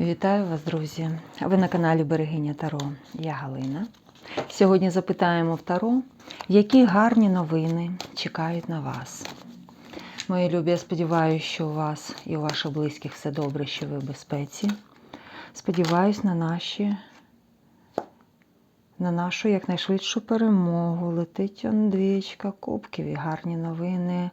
Вітаю вас, друзі! Ви на каналі Берегиня Таро. Я Галина. Сьогодні запитаємо в Таро, які гарні новини чекають на вас. Мої любі, я сподіваюся, що у вас і у ваших близьких все добре, що ви в безпеці. Сподіваюсь на наші. На нашу якнайшвидшу перемогу летить он двічка кубків і гарні новини.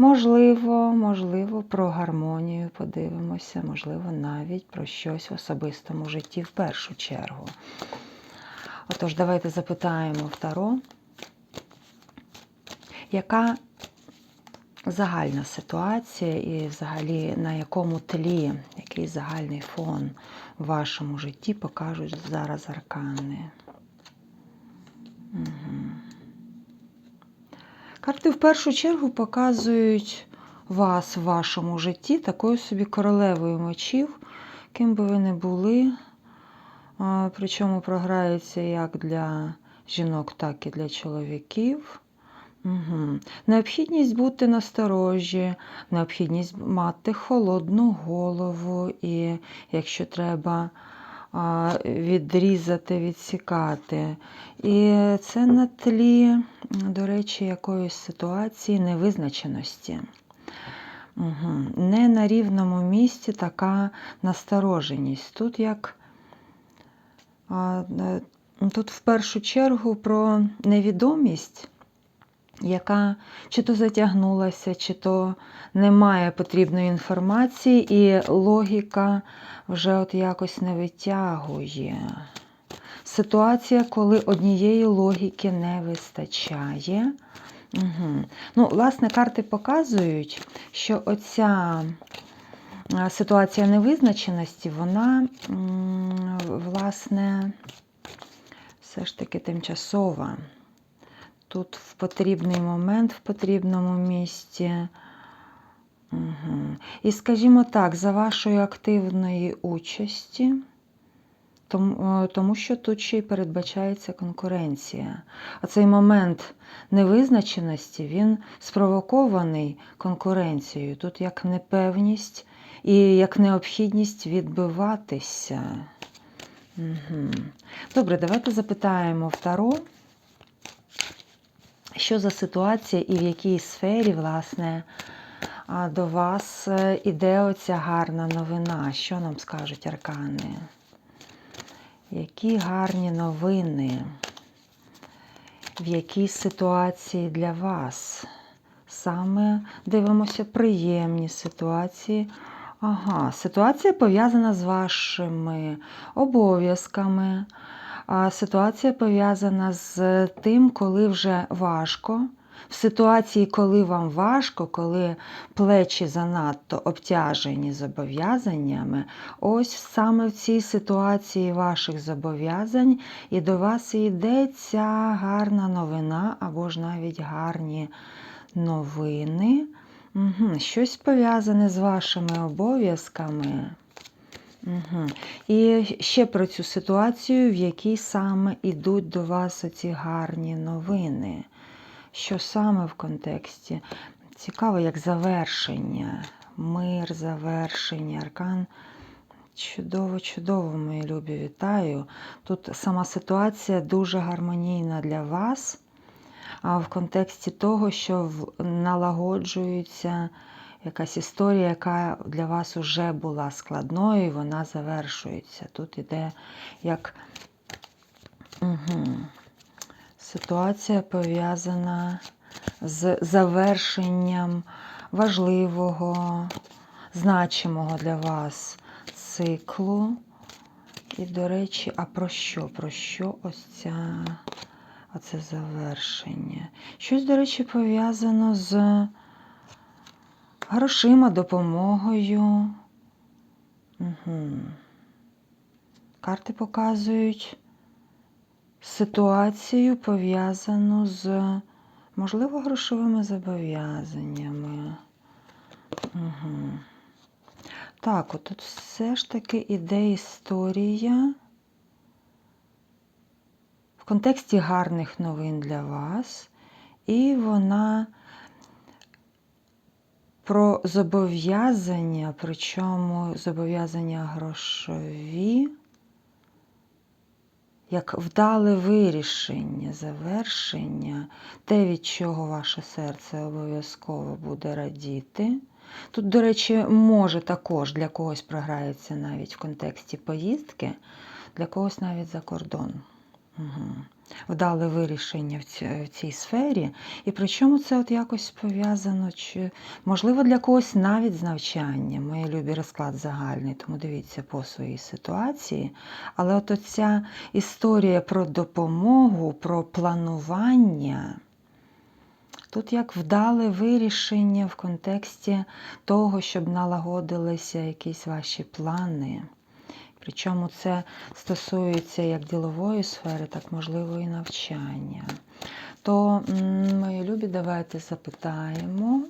Можливо, можливо, про гармонію подивимося, можливо, навіть про щось в особистому житті в першу чергу. Отож, давайте запитаємо в Таро, яка загальна ситуація і взагалі на якому тлі, який загальний фон в вашому житті покажуть зараз аркани. Угу. Карти в першу чергу показують вас в вашому житті такою собі королевою мечів, ким би ви не були. Причому програється як для жінок, так і для чоловіків. Угу. Необхідність бути насторожі, необхідність мати холодну голову, і якщо треба відрізати, відсікати. І це на тлі, до речі, якоїсь ситуації невизначеності. Угу. Не на рівному місці така настороженість. Тут як тут в першу чергу про невідомість, яка чи то затягнулася, чи то немає потрібної інформації, і логіка вже от якось не витягує. Ситуація, коли однієї логіки не вистачає. Угу. Ну, Власне, карти показують, що оця ситуація невизначеності, вона, власне, все ж таки тимчасова. Тут в потрібний момент, в потрібному місці. Угу. І скажімо так, за вашої активної участі, тому, тому що тут ще й передбачається конкуренція. А цей момент невизначеності, він спровокований конкуренцією. Тут як непевність і як необхідність відбиватися. Угу. Добре, давайте запитаємо в Таро, що за ситуація і в якій сфері, власне, до вас е, іде оця гарна новина. Що нам скажуть аркани? Які гарні новини? В якій ситуації для вас? Саме дивимося приємні ситуації. Ага, ситуація пов'язана з вашими обов'язками. Ситуація пов'язана з тим, коли вже важко, в ситуації, коли вам важко, коли плечі занадто обтяжені зобов'язаннями, ось саме в цій ситуації ваших зобов'язань і до вас йде ця гарна новина або ж навіть гарні новини. Угу. Щось пов'язане з вашими обов'язками. Угу. І ще про цю ситуацію, в якій саме йдуть до вас оці гарні новини що саме в контексті. Цікаво, як завершення, мир, завершення, аркан. Чудово-чудово, мої любі, вітаю. Тут сама ситуація дуже гармонійна для вас, а в контексті того, що налагоджується якась історія, яка для вас вже була складною, і вона завершується. Тут іде як. Угу. Ситуація пов'язана з завершенням важливого, значимого для вас циклу. І, до речі, а про що? Про що ось ця, оце завершення? Щось, до речі, пов'язано з грошима, допомогою. Угу. Карти показують ситуацію, пов'язану з, можливо, грошовими зобов'язаннями. Угу. Так, от тут все ж таки іде історія в контексті гарних новин для вас, і вона про зобов'язання, причому зобов'язання грошові, як вдале вирішення, завершення, те, від чого ваше серце обов'язково буде радіти. Тут, до речі, може також для когось програється навіть в контексті поїздки, для когось навіть за кордон. Угу. Вдале вирішення в цій, сфері. І причому це от якось пов'язано, чи, можливо, для когось навіть з навчанням. Мої любі розклад загальний, тому дивіться по своїй ситуації. Але от оця історія про допомогу, про планування. Тут як вдале вирішення в контексті того, щоб налагодилися якісь ваші плани. Причому це стосується як ділової сфери, так можливо і навчання. То, мої любі, давайте запитаємо.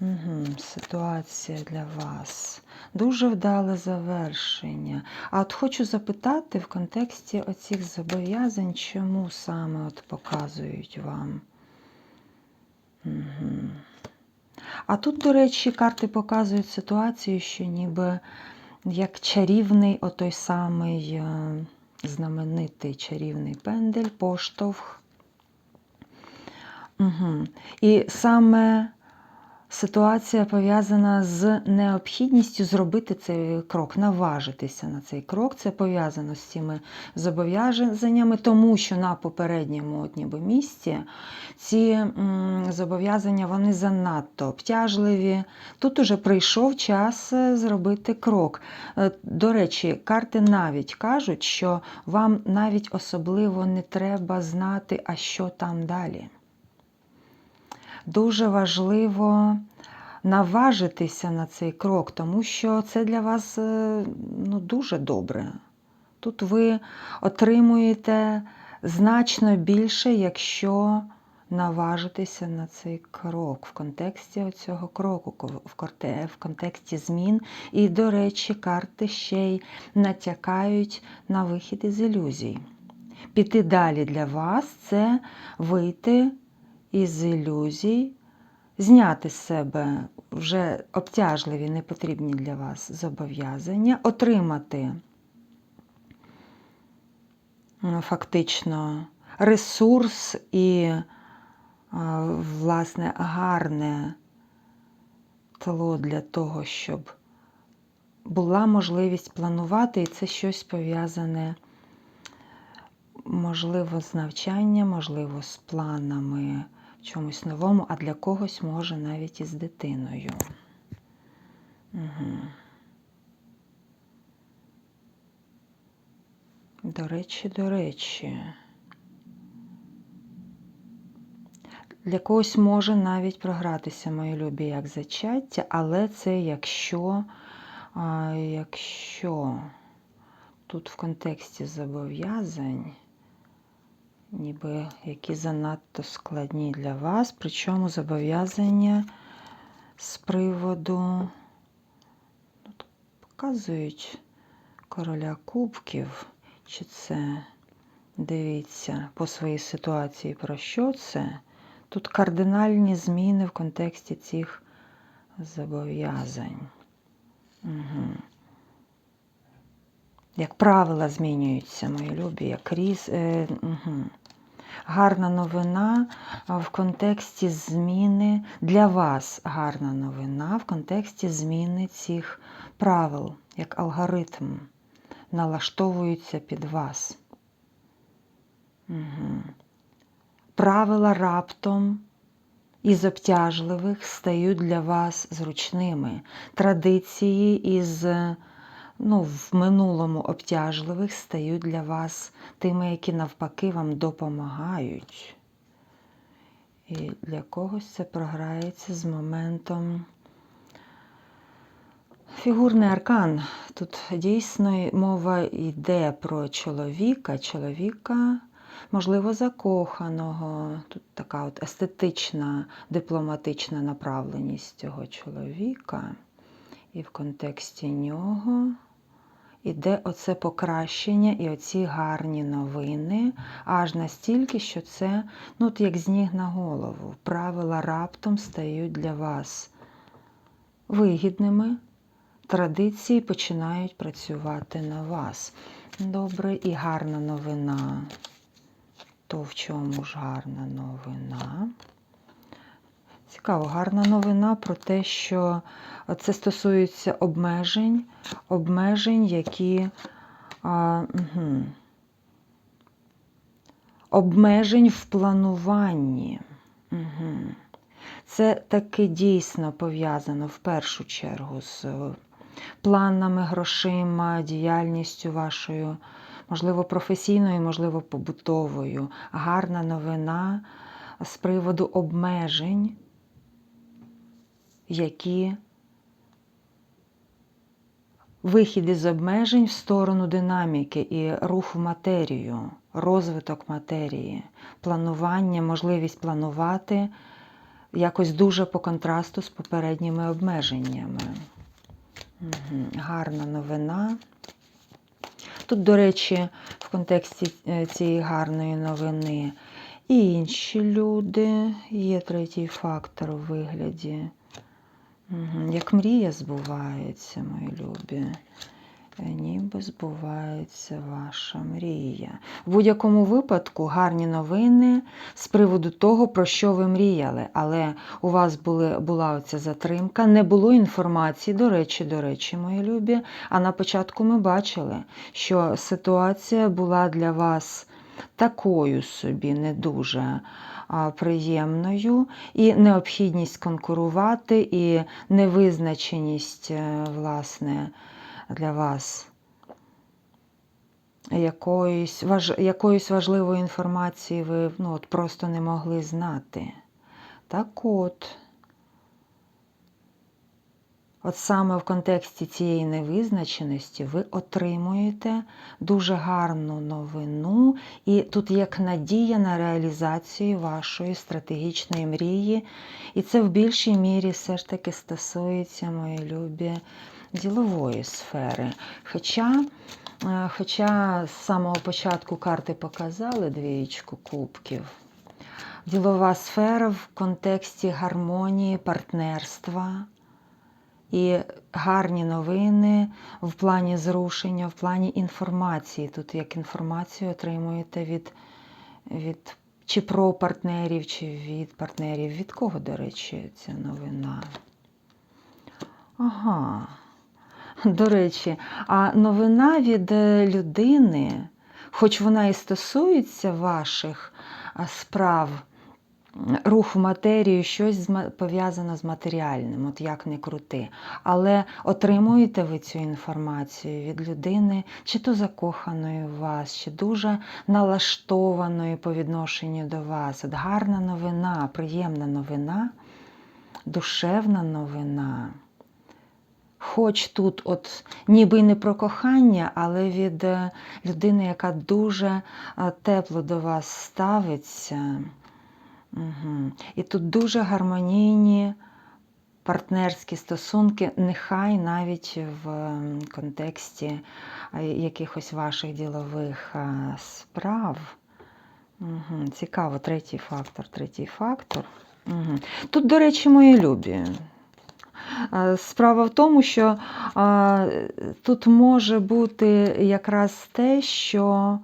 Угу, Ситуація для вас. Дуже вдале завершення. А от хочу запитати в контексті оцих зобов'язань, чому саме от показують вам. Угу. А тут, до речі, карти показують ситуацію, що ніби як чарівний отой самий е, знаменитий чарівний пендель, поштовх. Угу. І саме ситуація пов'язана з необхідністю зробити цей крок, наважитися на цей крок. Це пов'язано з цими зобов'язаннями, тому що на попередньому ніби місці ці зобов'язання вони занадто обтяжливі. Тут уже прийшов час е, зробити крок. Е, до речі, карти навіть кажуть, що вам навіть особливо не треба знати, а що там далі дуже важливо наважитися на цей крок, тому що це для вас е, ну, дуже добре. Тут ви отримуєте значно більше, якщо наважитися на цей крок в контексті цього кроку, в контексті змін. І, до речі, карти ще й натякають на вихід із ілюзій. Піти далі для вас це вийти із ілюзій, зняти з себе вже обтяжливі, непотрібні для вас зобов'язання, отримати фактично ресурс і, власне, гарне тло для того, щоб була можливість планувати, і це щось пов'язане, можливо, з навчанням, можливо, з планами чомусь новому, а для когось може навіть із дитиною. Угу. До речі, до речі. Для когось може навіть програтися, мої любі, як зачаття, але це якщо, а, якщо тут в контексті зобов'язань ніби які занадто складні для вас, причому зобов'язання з приводу тут показують короля кубків, чи це дивіться по своїй ситуації, про що це? Тут кардинальні зміни в контексті цих зобов'язань. Угу. Як правила змінюються, мої любі, як різ. Е, угу гарна новина в контексті зміни для вас гарна новина в контексті зміни цих правил, як алгоритм, налаштовуються під вас. Угу. Правила раптом із обтяжливих стають для вас зручними. Традиції із ну, в минулому обтяжливих стають для вас тими, які навпаки вам допомагають. І для когось це програється з моментом. Фігурний аркан. Тут дійсно мова йде про чоловіка, чоловіка, можливо, закоханого. Тут така от естетична, дипломатична направленість цього чоловіка. І в контексті нього іде оце покращення і оці гарні новини, аж настільки, що це, ну, от як з ніг на голову. Правила раптом стають для вас вигідними традиції починають працювати на вас. Добре, і гарна новина. То в чому ж гарна новина? Цікаво, гарна новина про те, що це стосується обмежень, обмежень, які. А, угу. Обмежень в плануванні. Угу. Це таки дійсно пов'язано в першу чергу з планами, грошима, діяльністю вашою, можливо, професійною, можливо, побутовою. Гарна новина з приводу обмежень, які вихід із обмежень в сторону динаміки і рух в матерію, розвиток матерії, планування, можливість планувати якось дуже по контрасту з попередніми обмеженнями. Гарна новина. Тут, до речі, в контексті е, цієї гарної новини і інші люди, є третій фактор у вигляді. Як мрія збувається, мої любі. Е, ніби збувається ваша мрія. В будь-якому випадку гарні новини з приводу того, про що ви мріяли. Але у вас були, була оця затримка, не було інформації, до речі, до речі, мої любі. А на початку ми бачили, що ситуація була для вас такою собі, не дуже. Приємною і необхідність конкурувати, і невизначеність, е, власне, для вас якоїсь важ, якоїсь важливої інформації ви ну, от просто не могли знати. Так от, от саме в контексті цієї невизначеності ви отримуєте дуже гарну новину, і тут як надія на реалізацію вашої стратегічної мрії. І це в більшій мірі все ж таки стосується, мої любі ділової сфери. Хоча е, хоча з самого початку карти показали двієчку кубків, ділова сфера в контексті гармонії, партнерства і гарні новини в плані зрушення, в плані інформації. Тут як інформацію отримуєте від, від чи про партнерів, чи від партнерів. Від кого, до речі, ця новина? Ага. До речі, а новина від е, людини, хоч вона і стосується ваших справ, рух в матерію, щось пов'язане з матеріальним, от як не крути. Але отримуєте ви цю інформацію від людини, чи то закоханої в вас, чи дуже налаштованої по відношенню до вас. От гарна новина, приємна новина, душевна новина. Хоч тут, от ніби не про кохання, але від е, людини, яка дуже е, тепло до вас ставиться. Угу. І тут дуже гармонійні партнерські стосунки, нехай навіть в контексті якихось ваших ділових справ. Угу. Цікаво, третій фактор, третій фактор. Угу. Тут, до речі, мої любі. Справа в тому, що тут може бути якраз те, що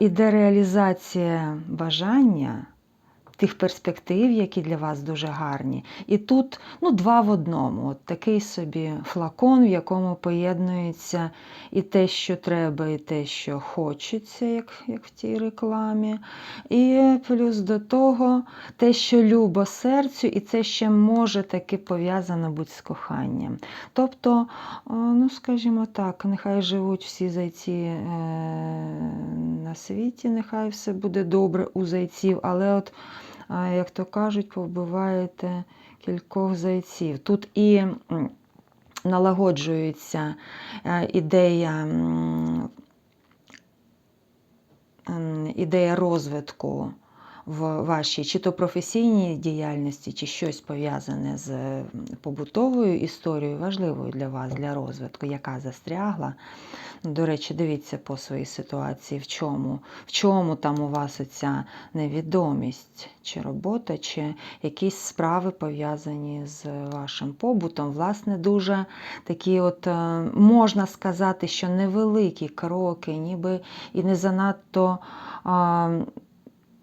іде реалізація бажання тих перспектив, які для вас дуже гарні. І тут ну, два в одному. От Такий собі флакон, в якому поєднується і те, що треба, і те, що хочеться, як як в тій рекламі. І плюс до того те, що любо серцю, і це ще може таки пов'язано бути з коханням. Тобто, ну, скажімо так, нехай живуть всі зайці е, на світі, нехай все буде добре у зайців, але от як то кажуть, повбиваєте кількох зайців. Тут і налагоджується е, ідея ідея розвитку в вашій чи то професійній діяльності, чи щось пов'язане з побутовою історією, важливою для вас, для розвитку, яка застрягла. До речі, дивіться по своїй ситуації, в чому, в чому там у вас оця невідомість, чи робота, чи якісь справи пов'язані з вашим побутом. Власне, дуже такі, от е, можна сказати, що невеликі кроки, ніби і не занадто.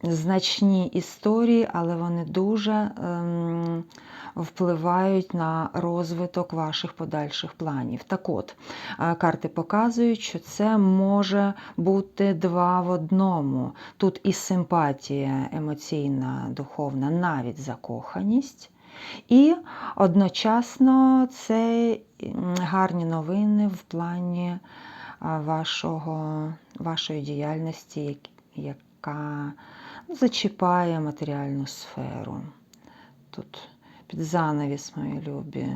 Значні історії, але вони дуже ем, впливають на розвиток ваших подальших планів. Так от, е, карти показують, що це може бути два в одному. Тут і симпатія емоційна, духовна, навіть закоханість. І одночасно це гарні новини в плані вашого, вашої діяльності, яка зачіпає матеріальну сферу. Тут під занавіс, мої любі,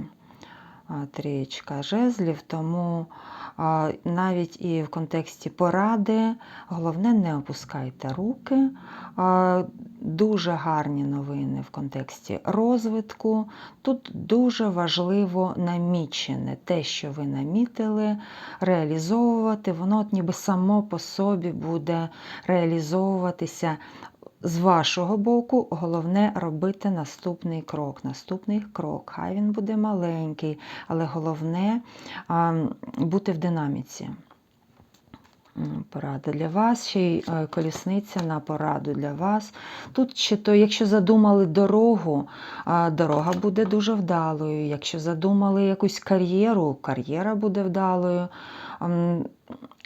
трієчка жезлів, тому навіть і в контексті поради головне не опускайте руки. Дуже гарні новини в контексті розвитку. Тут дуже важливо намічене те, що ви намітили, реалізовувати. Воно от ніби само по собі буде реалізовуватися з вашого боку. Головне робити наступний крок. Наступний крок. Хай він буде маленький, але головне бути в динаміці. Порада для вас, ще й е, колісниця на пораду для вас. Тут чи то, якщо задумали дорогу, дорога буде дуже вдалою. Якщо задумали якусь кар'єру, кар'єра буде вдалою.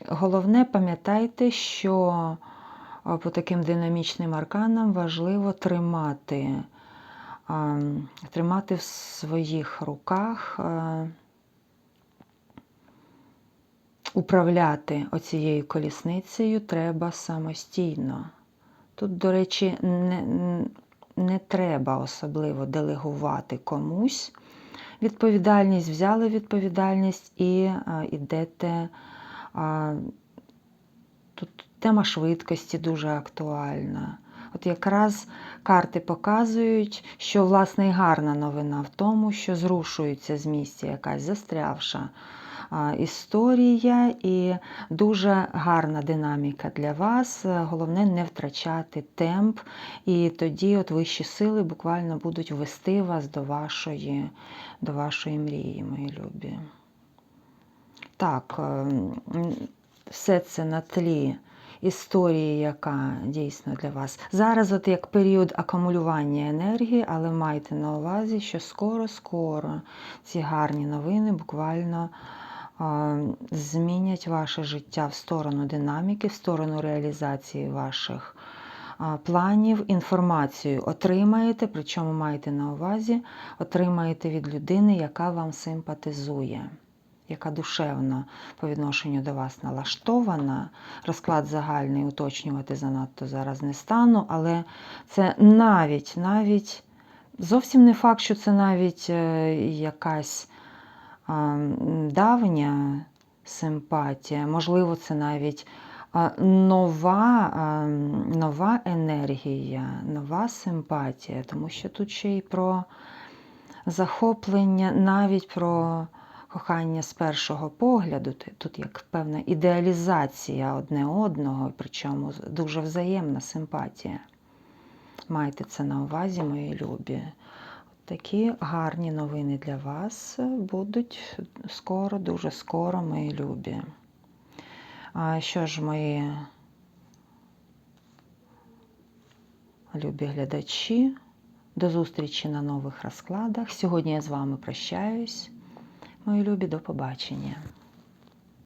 Головне, пам'ятайте, що по таким динамічним арканам важливо тримати, тримати в своїх руках. управляти оцією колісницею треба самостійно. Тут, до речі, не, не треба особливо делегувати комусь. Відповідальність взяли відповідальність і а, йдете. А, тут тема швидкості дуже актуальна. От якраз карти показують, що власне і гарна новина в тому, що зрушується з місця якась застрявша історія і дуже гарна динаміка для вас. Головне не втрачати темп, і тоді от вищі сили буквально будуть вести вас до вашої, до вашої мрії, мої любі. Так, ем, все це на тлі історії, яка дійсно для вас. Зараз, от як період акумулювання енергії, але майте на увазі, що скоро-скоро ці гарні новини буквально змінять ваше життя в сторону динаміки, в сторону реалізації ваших планів. Інформацію отримаєте, причому маєте на увазі, отримаєте від людини, яка вам симпатизує яка душевно по відношенню до вас налаштована. Розклад загальний уточнювати занадто зараз не стану, але це навіть, навіть зовсім не факт, що це навіть е, якась давня симпатія, можливо, це навіть нова, нова енергія, нова симпатія, тому що тут ще й про захоплення, навіть про кохання з першого погляду. Тут як певна ідеалізація одне одного, причому дуже взаємна симпатія. Майте це на увазі, мої любі. Такі гарні новини для вас будуть скоро, дуже скоро, мої любі. А що ж, мої любі глядачі, до зустрічі на нових розкладах. Сьогодні я з вами прощаюсь. Мої любі, до побачення.